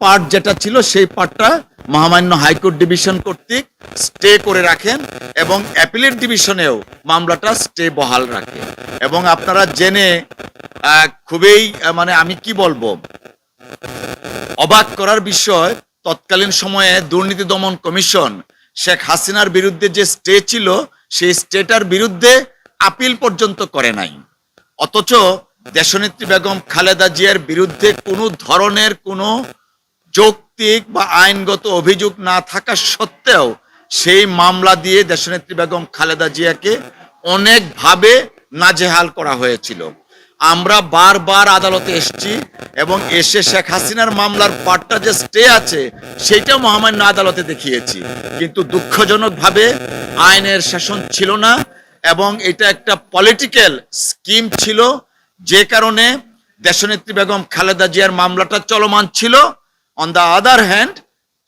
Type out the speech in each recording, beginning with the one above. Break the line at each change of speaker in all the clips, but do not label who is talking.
Part যেটা ছিল, সেই পার্টটা মহামান্য হাইকোর্ট ডিভিশন কর্তৃক স্টে করে রাখেন এবং অ্যাপিলেট ডিভিশনেও মামলাটা স্টে বহাল রাখে এবং আপনারা জেনে খুবই মানে আমি কি বলব, অবাক করার বিষয়, তৎকালীন সময়ে দুর্নীতি দমন কমিশন শেখ হাসিনার বিরুদ্ধে যে স্টে ছিল, সেই স্টেটার বিরুদ্ধে আপিল পর্যন্ত করে নাই। অথচ দেশনেত্রী বেগম খালেদা জিয়ার বিরুদ্ধে কোনো ধরনের কোনো যৌক্তিক বা আইনগত অভিযোগ না থাকা সত্ত্বেও সেই মামলা দিয়ে দেশনেত্রী বেগম খালেদা জিয়াকে অনেকভাবে নাজেহাল করা হয়েছিল। আমরা বারবার আদালতে এসেছি এবং এসে শেখ হাসিনার মামলার পার্টটা যে স্টে আছে, সেইটা মহামান্য আদালতে দেখিয়েছি। কিন্তু দুঃখজনকভাবে আইনের শাসন ছিল না এবং এটা একটা পলিটিক্যাল স্কিম ছিল, যে কারণে দেশনেত্রী বেগম খালেদা জিয়ার মামলাটা চলমান ছিল। On the other hand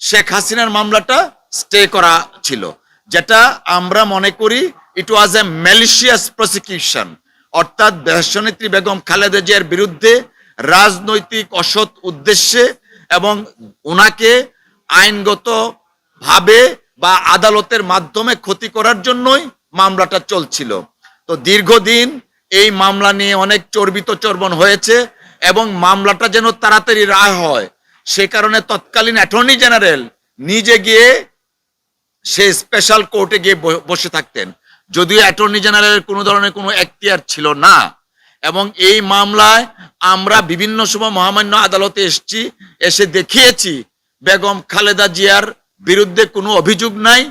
Sheikh হাসিনার মামলাটা স্টে করা ছিল। যেটা আমরা মনে করি ইট ওয়াজ এ ম্যালিশিয়াস প্রসিকিউশন অর্থাৎ দেশনেত্রী বেগম খালেদা জিয়ার বিরুদ্ধে রাজনৈতিক অসৎ উদ্দেশ্যে এবং ওনাকে আইনগত ভাবে বা আদালতের মাধ্যমে ক্ষতি করার জন্যই মামলাটা চলছিল। তো দীর্ঘদিন এই মামলা নিয়ে অনেক চর্বিত চর্বণ হয়েছে এবং মামলাটা যেন তাড়াতাড়ি রায় হয় সে কারণে তৎকালীন অ্যাটর্নি জেনারেল নিজে গিয়ে সে স্পেশাল কোর্টে গিয়ে বসে থাকতেন। যদিও অ্যাটর্নি জেনারেলের কোনো ধরনের কোনো এখতিয়ার ছিল না। এবং এই মামলায় আমরা বিভিন্ন সময় মহামান্য আদালতে এসেছি, এসে দেখিয়েছি, বেগম খালেদা জিয়ার বিরুদ্ধে কোনো অভিযোগ নাই।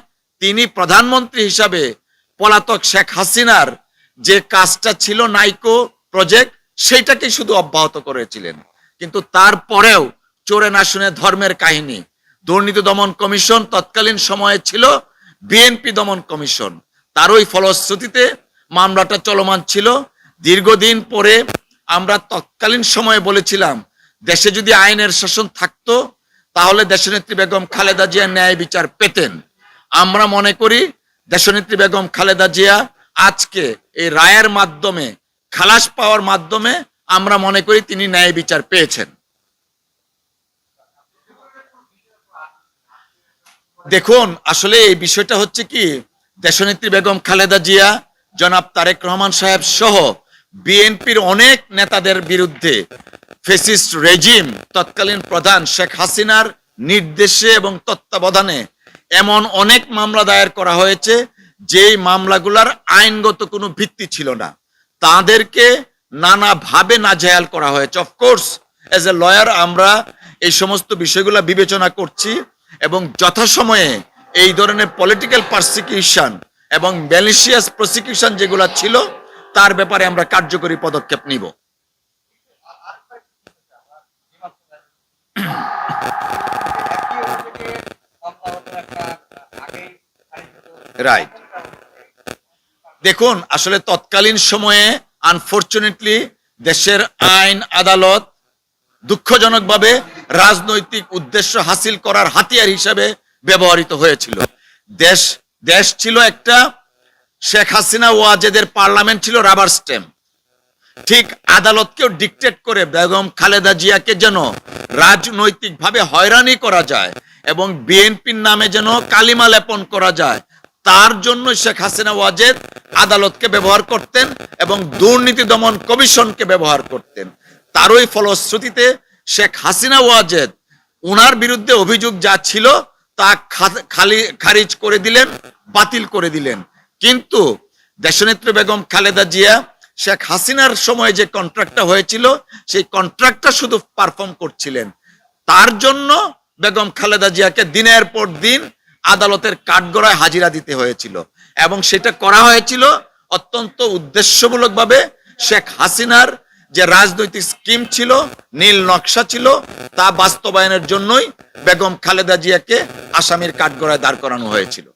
তিনি প্রধানমন্ত্রী হিসাবে পলাতক শেখ হাসিনার যে কাজটা ছিল নাইকো প্রজেক্ট সেইটাকে শুধু অব্যাহত করেছিলেন। কিন্তু তারপরেও চোরে না শুনে ধর্মের কাহিনী। দুর্নীতি দমন কমিশন তৎকালীন সময়ে ছিল বিএনপি দমন কমিশন। তারই ফলশ্রুতিতে মামলাটা চলমান ছিল। দীর্ঘদিন পরে আমরা তৎকালীন সময়ে বলেছিলাম, দেশে যদি আইনের শাসন থাকতো, তাহলে দেশনেত্রী বেগম খালেদা জিয়া ন্যায় বিচার পেতেন। আমরা মনে করি, দেশনেত্রী বেগম খালেদা জিয়া আজকে এই রায়ের মাধ্যমে, খালাস পাওয়ার মাধ্যমে আমরা মনে করি তিনি ন্যায় বিচার পেয়েছেন। দেখুন, আসলে এই বিষয়টা হচ্ছে কি, দেশনেত্রী বেগম খালেদা জিয়া, জনাব তারেক রহমান সাহেব সহ বিএনপির অনেক নেতাদের বিরুদ্ধে ফেসিস্ট রেজিম, তৎকালীন প্রধান শেখ হাসিনার নির্দেশে এবং তত্ত্বাবধানে এমন অনেক মামলা দায়ের করা হয়েছে, যেই মামলাগুলার আইনগত কোনো ভিত্তি ছিল না। তাদেরকে নানাভাবে নাজেহাল করা হয়েছে। অফকোর্স এজ এ লয়ার আমরা এই সমস্ত বিষয়গুলো বিবেচনা করছি। এবং যথাসময়ে এই ধরনের পলিটিক্যাল পারসিকিউশন এবং ম্যালিশিয়াস প্রসিকিউশন যেগুলো ছিল, তার ব্যাপারে আমরা কার্যকরী পদক্ষেপ নিব। রাইট দেখুন, আসলে তৎকালীন সময়ে আনফরচুনেটলি দেশের আইন, আদালত দুঃখজনকভাবে রাজনৈতিক উদ্দেশ্য হাসিল করার হাতিয়ার হিসেবে ব্যবহৃত হয়েছিল। দেশ দেশ ছিল একটা, শেখ হাসিনা ওয়াজেদের পার্লামেন্ট ছিল রাবার স্টেম। ঠিক আদালতকেও ডিকটেট করে বেগম খালেদা জিয়াকে যেন রাজনৈতিকভাবে হয়রানি করা যায় এবং বিএনপির নামে যেন কালিমা লেপন করা যায়, তার জন্য শেখ হাসিনা ওয়াজেদ আদালতকে ব্যবহার করতেন এবং দুর্নীতি দমন কমিশনকে ব্যবহার করতেন। তারই ফলশ্রুতিতে শেখ হাসিনা ওয়াজেদ ওনার বিরুদ্ধে অভিযোগ যা ছিল তা খালি খারিজ করে দিলেন, বাতিল করে দিলেন। কিন্তু দেশনেত্রী বেগম খালেদা জিয়া, শেখ হাসিনার সময় যে কন্ট্রাক্টটা হয়েছিল, সেই কন্ট্রাক্টটা শুধু পারফর্ম করছিলেন। তার জন্য বেগম খালেদা জিয়াকে দিনের পর দিন আদালতের কাঠগড়ায় হাজিরা দিতে হয়েছিল। এবং সেটা করা হয়েছিল অত্যন্ত উদ্দেশ্যমূলকভাবে শেখ হাসিনার যে রাজনৈতিক স্কিম ছিল, নীল নকশা ছিল, তা বাস্তবায়নের জন্যই বেগম খালেদা জিয়াকে আসামির কাঠগড়ায় দাঁড় করানো হয়েছিল।